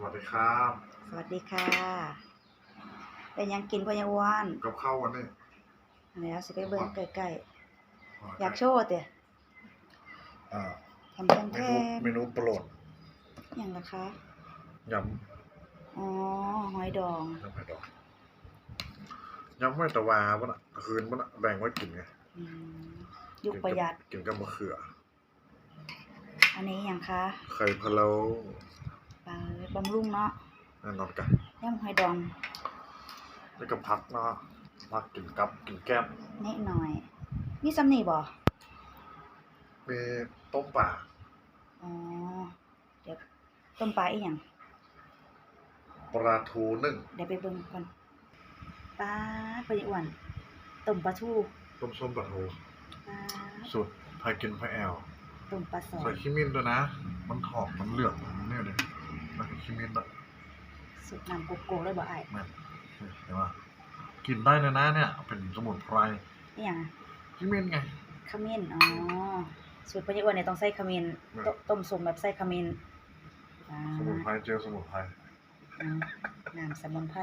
สวัสดีครับสวัสดีค่ะ เป็นหยังกินพ่อยังอ้วนกับข้าววันนี้แล้วสิไปเบิ่งใกล้ๆอยากโชว์เตะอ่าแถมแถมเมแถนูมเมนูโปรดหยังล่ะคะยอ๋อหอยดองำยำไข่ดอกยำไม่ตะวาปะน่ะคืนปะน่ะแบ่งไว้กินไงอืมยุคประหยัดกินกับมะเขือ อันนี้หยังคะไข่พะโล้ ปลาบำรุงเนาะแน่นอนกันย่ำหอยดอง แล้วก็พักเนาะพักกินกับกินแก้มนิดหน่อยมีซ้ำนี่บ่มีต้มป่าอ๋อ เดี๋ยวต้มปลาอีหยังปลาทูนึ่งเดี๋ยวไปเบิ่งก่อนปลาพ่อยังอ้วนต้มปลาทูต้มส้มปลาทูปลาสูตรพายกินพายแอลต้มปลาสอใส่ขี้มิ้นด้วยนะ มันหอมมันเหลืองมันเนี่ยเลย ใส่ขี้มิ้นอะสุดน้ำโกโก้เลยบ่อ้ายแม่นเห็นปะกินได้เลยนะเนี่ย เป็นสมุนไพรอีหยังอะขี้มิ้นไง ขมิ้นอ๋อสูตรพญาอ้วนเนี่ยต้องใส่ขมิ้นครับตต้มส้มแบบใส่ขมิ้นอ่าสมุนไพรเจลสมุนไพรอืมน้ำสมุนไพร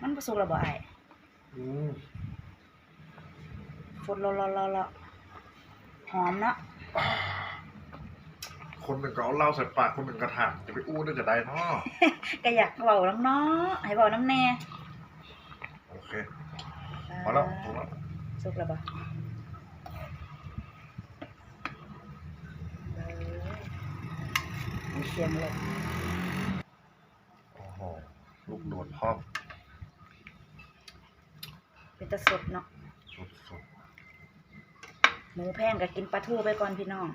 มันบ่สุกแล้วบ่อ้ายอืมฟดรอรอรอรอหอมเนาะ คนหนึ่งก็เอาเหล้าใส่ปากคนหนึ่งกระถางจะไปอู้ได้จะได้เนาะก็อยากเว้าน้ำเนาะให้เว้าน้ำแน่โอเคพอแล้วพอแล้วสุกแล้วบ่เออมีเสียงเลยโอ้โหลูกโดดพร้อมเป็นตะสดเนาะสุดสุดหมูแพงก็กินปลาทูไปก่อนพี่น้อง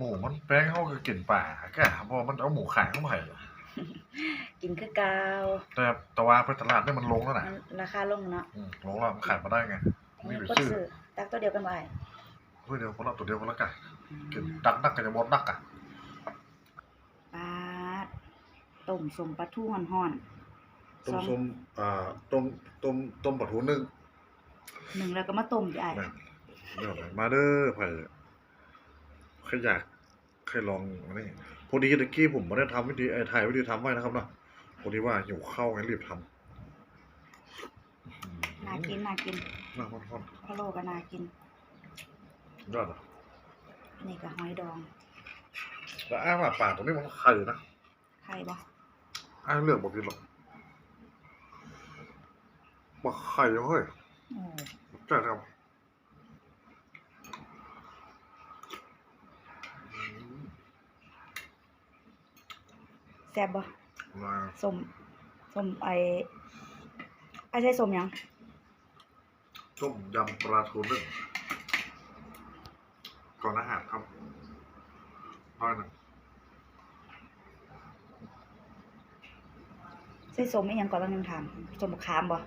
หมูมันแป้งเขาก็กินป่าแก่เพราะมันเอาหมูขายเข้ามาให้กินคือเกาวแต่แต่ว่าไปตลาดเนี่ยมันลงแล้วนะมันราคาลงเนาะอืมลงแล้วมันขายมาได้ไงไม่นี่หรือก็ชื่อซื้อตักตัวเดียวกันไปเพื่อเดียวคนละตัวเดียวคนละกันกินดักนักกันจะหมดนักอะปลาดต้มสมปลาทูห่อนๆต้มสองส้มอ่าต้มต้มต้มปลาทูนึ่งหนึ่งแล้วก็มาต้มใหญ่แม่นเดี๋ยวมาเด้อไผ่ใครอยาก ใครลองอันนี่พอดีตะกี้ผมไม่ได้ทำวิธีไอ้ถ่ายวิธีทำไว้นะครับเนาะพอดีว่าหิวข้าวไงรีบทำน่ากินน่ากินน่าทอดพะโล้ก็น่ากินๆยอดอะนี่ก็หอยดองแล้วอ้าว่าปากตรงนี้มันไข่นะไข่บ่อ้าเลือกบอกกินหรอกบอกไข่เฮ้ยโอ้ใช่ครับ แซ่บบ่มาสมสมไอไอใช่สมหยังต้มยำปลาทูนึ่งก่อนอาหารครับร้อยหนึ่งใช่สมอีหยังก่อนบางนึงถามสมบักขามบ่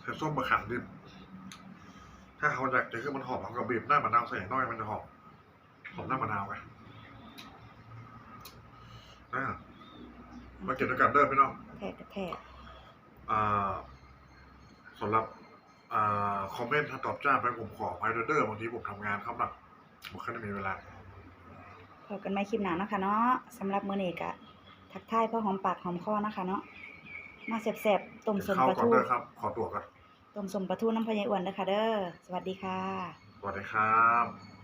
ใส่ส้มมะขามดิบถ้าเขาอยากจะคือมันหอมเขาก็บีบหน้ามะนาวใส่หน่อยมันจะหอม หอมหน้ามะนาวไงอ่ามาเก็บด้วยกันเด้อพี่น้องแท้แท้อ่าสำหรับอ่าคอมเมนต์ถ้าตอบจ้าไปผมขออภัยเด้อบางทีผมทำงานครับแบบผมแค่ไม่มีเวลา พบกันใหม่คลิปหน้าเนาะคะเนาะสำหรับมื้อนี้ก็ทักทายพ่อหอมปากหอมคอนะคะเนาะมาแซ่บๆต้มสมเข้าปลาก่อนทูเด้อครับ ขอตัวก่อนต้มสมปลาทูน้ำพะยายอ้วนเด้อค่ะเด้อสวัสดีค่ะ สวัสดีครับ